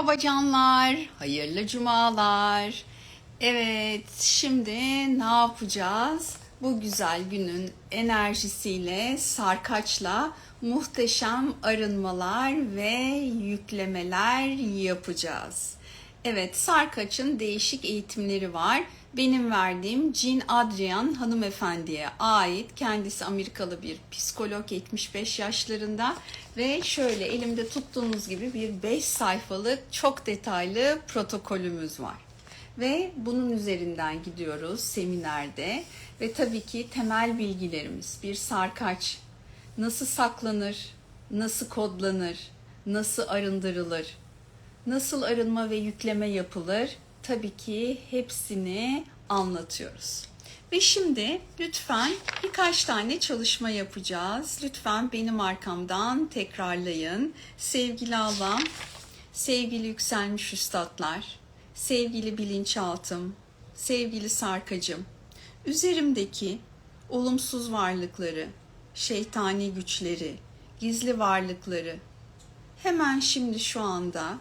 Merhaba canlar, hayırlı cumalar. Evet, şimdi ne yapacağız? Bu güzel günün enerjisiyle, sarkaçla muhteşem arınmalar ve yüklemeler yapacağız. Evet, sarkaçın değişik eğitimleri var. Benim verdiğim Jean Adrian hanımefendiye ait. Kendisi Amerikalı bir psikolog 75 yaşlarında ve şöyle elimde tuttuğunuz gibi bir 5 sayfalık çok detaylı protokolümüz var. Ve bunun üzerinden gidiyoruz seminerde ve tabii ki temel bilgilerimiz bir sarkaç nasıl saklanır, nasıl kodlanır, nasıl arındırılır, nasıl arınma ve yükleme yapılır tabii ki hepsini anlatıyoruz. Ve şimdi lütfen birkaç tane çalışma yapacağız. Lütfen benim arkamdan tekrarlayın. Sevgili Allah'ım, sevgili yükselmiş üstadlar, sevgili bilinçaltım, sevgili sarkacım, üzerimdeki olumsuz varlıkları, şeytani güçleri, gizli varlıkları hemen şimdi şu anda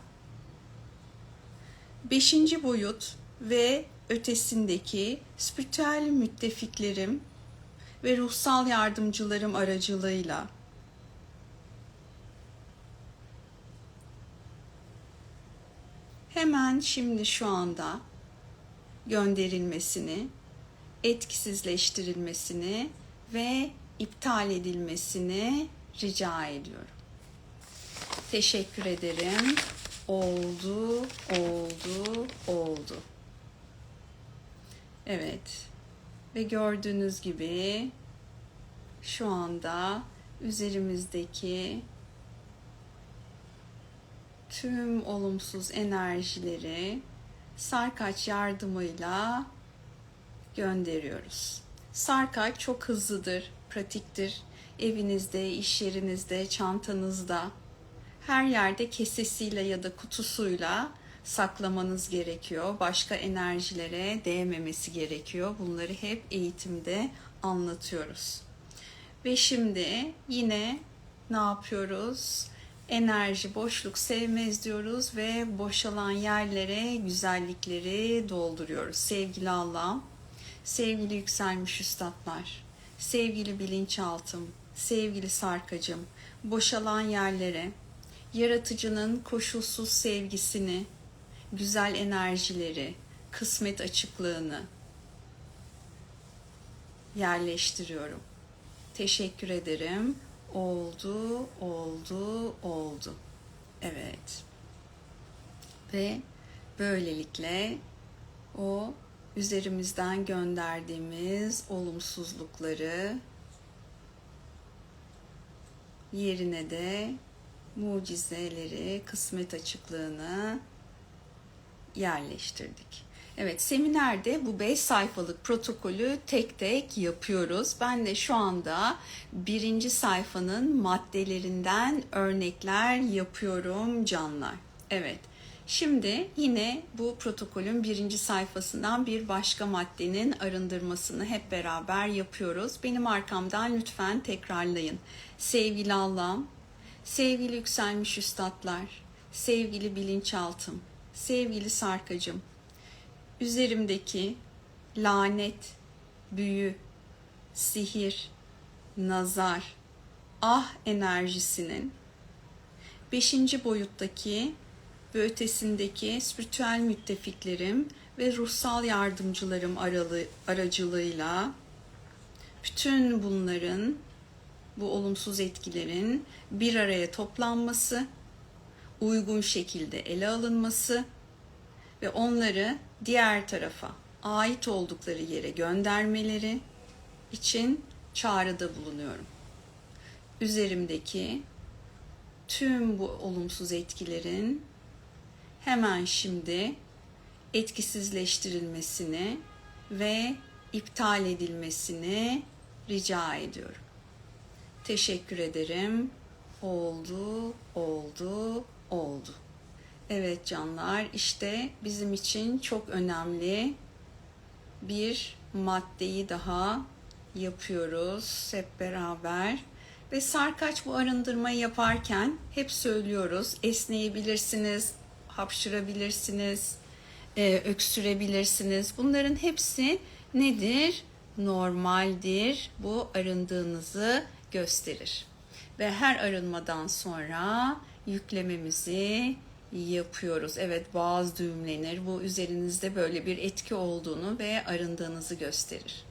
beşinci boyut ve ötesindeki spiritüel müttefiklerim ve ruhsal yardımcılarım aracılığıyla hemen şimdi şu anda gönderilmesini, etkisizleştirilmesini ve iptal edilmesini rica ediyorum. Teşekkür ederim. Oldu, oldu, oldu. Evet. Ve gördüğünüz gibi şu anda üzerimizdeki tüm olumsuz enerjileri sarkaç yardımıyla gönderiyoruz. Sarkaç çok hızlıdır, pratiktir. Evinizde, iş yerinizde, çantanızda, her yerde kesesiyle ya da kutusuyla saklamanız gerekiyor. Başka enerjilere değmemesi gerekiyor. Bunları hep eğitimde anlatıyoruz. Ve şimdi yine ne yapıyoruz? Enerji, boşluk sevmez diyoruz ve boşalan yerlere güzellikleri dolduruyoruz. Sevgili Allah'ım, sevgili yükselmiş üstadlar, sevgili bilinçaltım, sevgili sarkacım, boşalan yerlere yaratıcının koşulsuz sevgisini, güzel enerjileri, kısmet açıklığını yerleştiriyorum. Teşekkür ederim. Oldu, oldu, oldu. Evet. Ve böylelikle o üzerimizden gönderdiğimiz olumsuzlukları yerine de mucizeleri, kısmet açıklığını yerleştirdik. Evet, seminerde bu 5 sayfalık protokolü tek tek yapıyoruz. Ben de şu anda birinci sayfanın maddelerinden örnekler yapıyorum canlar. Evet, şimdi yine bu protokolün birinci sayfasından bir başka maddenin arındırmasını hep beraber yapıyoruz. Benim arkamdan lütfen tekrarlayın. Sevgili Allah'ım, sevgili yükselmiş üstadlar, sevgili bilinçaltım, sevgili sarkacım, üzerimdeki lanet, büyü, sihir, nazar, ah enerjisinin beşinci boyuttaki ve ötesindeki spiritüel müttefiklerim ve ruhsal yardımcılarım aralı, aracılığıyla bütün bunların bu olumsuz etkilerin bir araya toplanması, uygun şekilde ele alınması ve onları diğer tarafa ait oldukları yere göndermeleri için çağrıda bulunuyorum. Üzerimdeki tüm bu olumsuz etkilerin hemen şimdi etkisizleştirilmesini ve iptal edilmesini rica ediyorum. Teşekkür ederim. Oldu, oldu, oldu. Evet canlar, işte bizim için çok önemli bir maddeyi daha yapıyoruz hep beraber. Ve sarkaç bu arındırmayı yaparken hep söylüyoruz esneyebilirsiniz, hapşırabilirsiniz, e, öksürebilirsiniz. Bunların hepsi nedir? Normaldir. Bu arındığınızı gösterir. Ve her arınmadan sonra yüklememizi yapıyoruz. Evet boğaz düğümlenir. Bu üzerinizde böyle bir etki olduğunu ve arındığınızı gösterir.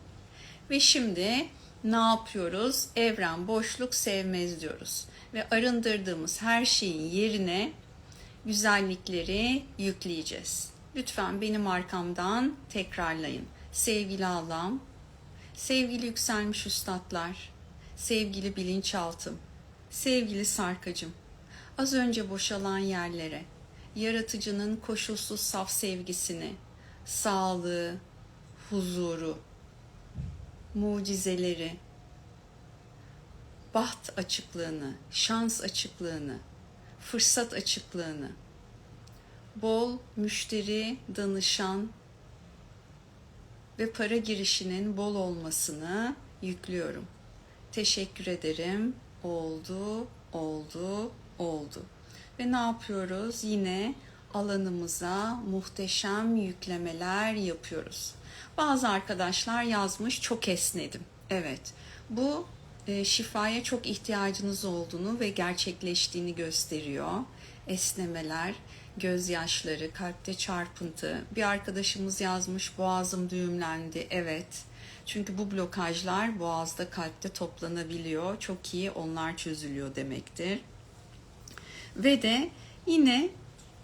Ve şimdi ne yapıyoruz? Evren boşluk sevmez diyoruz. Ve arındırdığımız her şeyin yerine güzellikleri yükleyeceğiz. Lütfen benim arkamdan tekrarlayın. Sevgili Allah'ım, sevgili yükselmiş üstadlar, sevgili bilinçaltım, sevgili sarkacım, az önce boşalan yerlere, yaratıcının koşulsuz saf sevgisini, sağlığı, huzuru, mucizeleri, baht açıklığını, şans açıklığını, fırsat açıklığını, bol müşteri, danışan ve para girişinin bol olmasını yüklüyorum. Teşekkür ederim. Oldu, oldu, oldu. Ve ne yapıyoruz? Yine alanımıza muhteşem yüklemeler yapıyoruz. Bazı arkadaşlar yazmış çok esnedim. Evet. Bu e, şifaya çok ihtiyacınız olduğunu ve gerçekleştiğini gösteriyor. Esnemeler, gözyaşları, kalpte çarpıntı. Bir arkadaşımız yazmış boğazım düğümlendi. Evet. Çünkü bu blokajlar boğazda kalpte toplanabiliyor. Çok iyi onlar çözülüyor demektir. Ve de yine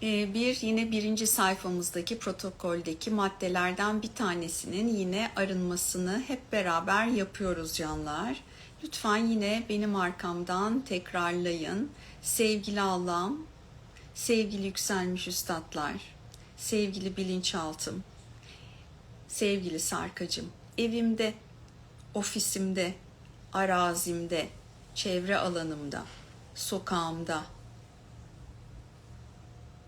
e, bir yine birinci sayfamızdaki protokoldeki maddelerden bir tanesinin yine arınmasını hep beraber yapıyoruz canlar. Lütfen yine benim arkamdan tekrarlayın. Sevgili Allah'ım, sevgili yükselmiş üstadlar, sevgili bilinçaltım, sevgili sarkacım, evimde, ofisimde, arazimde, çevre alanımda, sokağımda,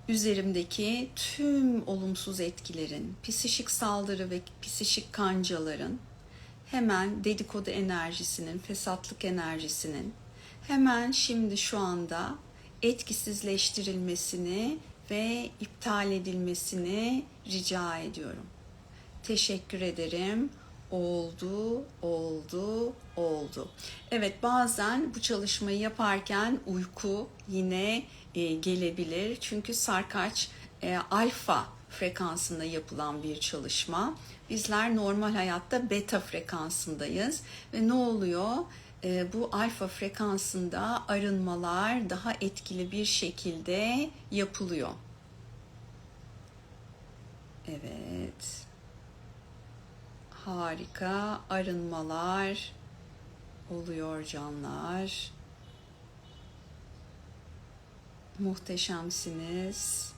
üzerimdeki tüm olumsuz etkilerin, psişik saldırı ve psişik kancaların hemen dedikodu enerjisinin, fesatlık enerjisinin hemen şimdi şu anda etkisizleştirilmesini ve iptal edilmesini rica ediyorum. Teşekkür ederim. Oldu, oldu, oldu. Evet bazen bu çalışmayı yaparken uyku yine e, gelebilir. Çünkü sarkaç e, alfa frekansında yapılan bir çalışma. Bizler normal hayatta beta frekansındayız ve ne oluyor? E, bu alfa frekansında arınmalar daha etkili bir şekilde yapılıyor. Evet. Harika arınmalar oluyor canlar. Muhteşemsiniz.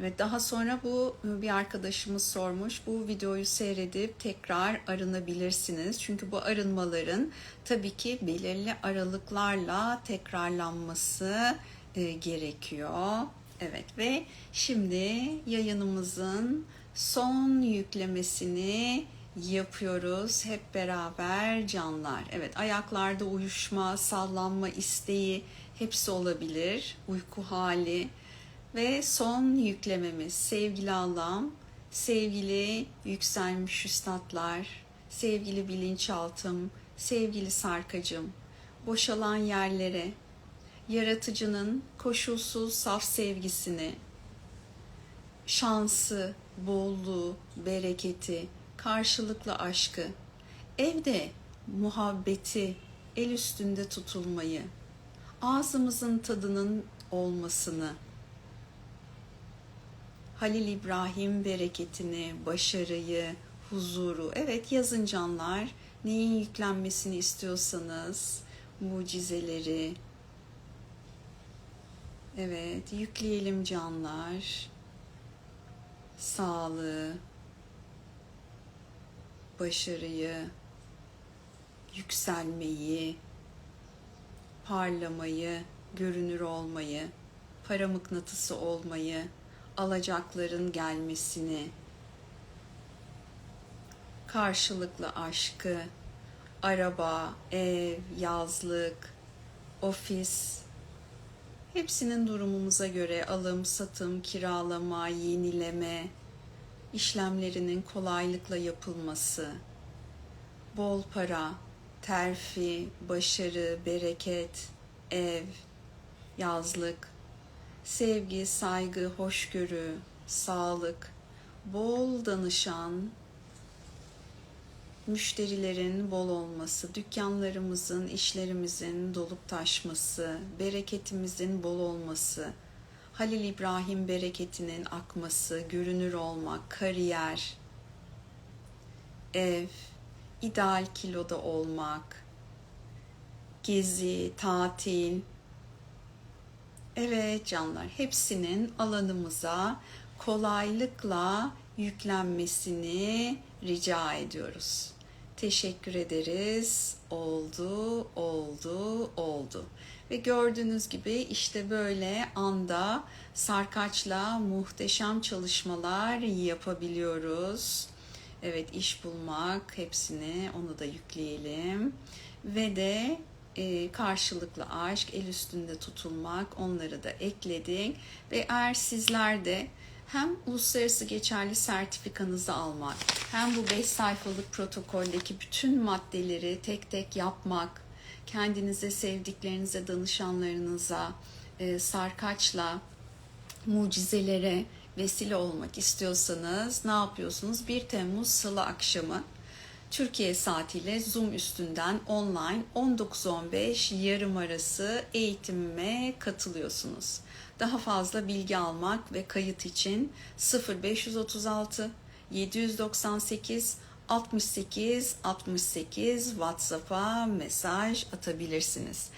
Evet daha sonra bu bir arkadaşımız sormuş. Bu videoyu seyredip tekrar arınabilirsiniz. Çünkü bu arınmaların tabii ki belirli aralıklarla tekrarlanması e, gerekiyor. Evet ve şimdi yayınımızın son yüklemesini yapıyoruz hep beraber canlar. Evet ayaklarda uyuşma, sallanma isteği hepsi olabilir. Uyku hali ve son yüklememiz sevgili Allah'ım, sevgili yükselmiş üstadlar, sevgili bilinçaltım, sevgili sarkacım, boşalan yerlere, yaratıcının koşulsuz saf sevgisini, şansı, bolluğu, bereketi, karşılıklı aşkı, evde muhabbeti, el üstünde tutulmayı, ağzımızın tadının olmasını, Halil İbrahim bereketini, başarıyı, huzuru. Evet yazın canlar. Neyin yüklenmesini istiyorsanız mucizeleri. Evet yükleyelim canlar. Sağlığı, başarıyı, yükselmeyi, parlamayı, görünür olmayı, para mıknatısı olmayı, alacakların gelmesini, karşılıklı aşkı, araba, ev, yazlık, ofis, Hepsinin durumumuza göre alım, satım, kiralama, yenileme işlemlerinin kolaylıkla yapılması, bol para, terfi, başarı, bereket, ev, yazlık, sevgi, saygı, hoşgörü, sağlık, bol danışan, müşterilerin bol olması, dükkanlarımızın, işlerimizin dolup taşması, bereketimizin bol olması, Halil İbrahim bereketinin akması, görünür olmak, kariyer, ev, ideal kiloda olmak, gezi, tatil. Evet canlar, hepsinin alanımıza kolaylıkla yüklenmesini rica ediyoruz. Teşekkür ederiz. Oldu, oldu, oldu. Ve gördüğünüz gibi işte böyle anda sarkaçla muhteşem çalışmalar yapabiliyoruz. Evet iş bulmak hepsini onu da yükleyelim. Ve de e, karşılıklı aşk, el üstünde tutulmak onları da ekledik. Ve eğer sizler de hem uluslararası geçerli sertifikanızı almak, hem bu 5 sayfalık protokoldeki bütün maddeleri tek tek yapmak, kendinize, sevdiklerinize, danışanlarınıza e, sarkaçla mucizelere vesile olmak istiyorsanız ne yapıyorsunuz? 1 Temmuz Salı akşamı Türkiye saatiyle Zoom üstünden online 19-15 yarım arası eğitimime katılıyorsunuz. Daha fazla bilgi almak ve kayıt için 0536 798 68 68 WhatsApp'a mesaj atabilirsiniz.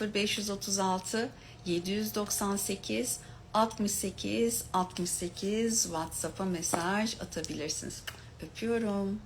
0536 798 68 68 WhatsApp'a mesaj atabilirsiniz. Öpüyorum.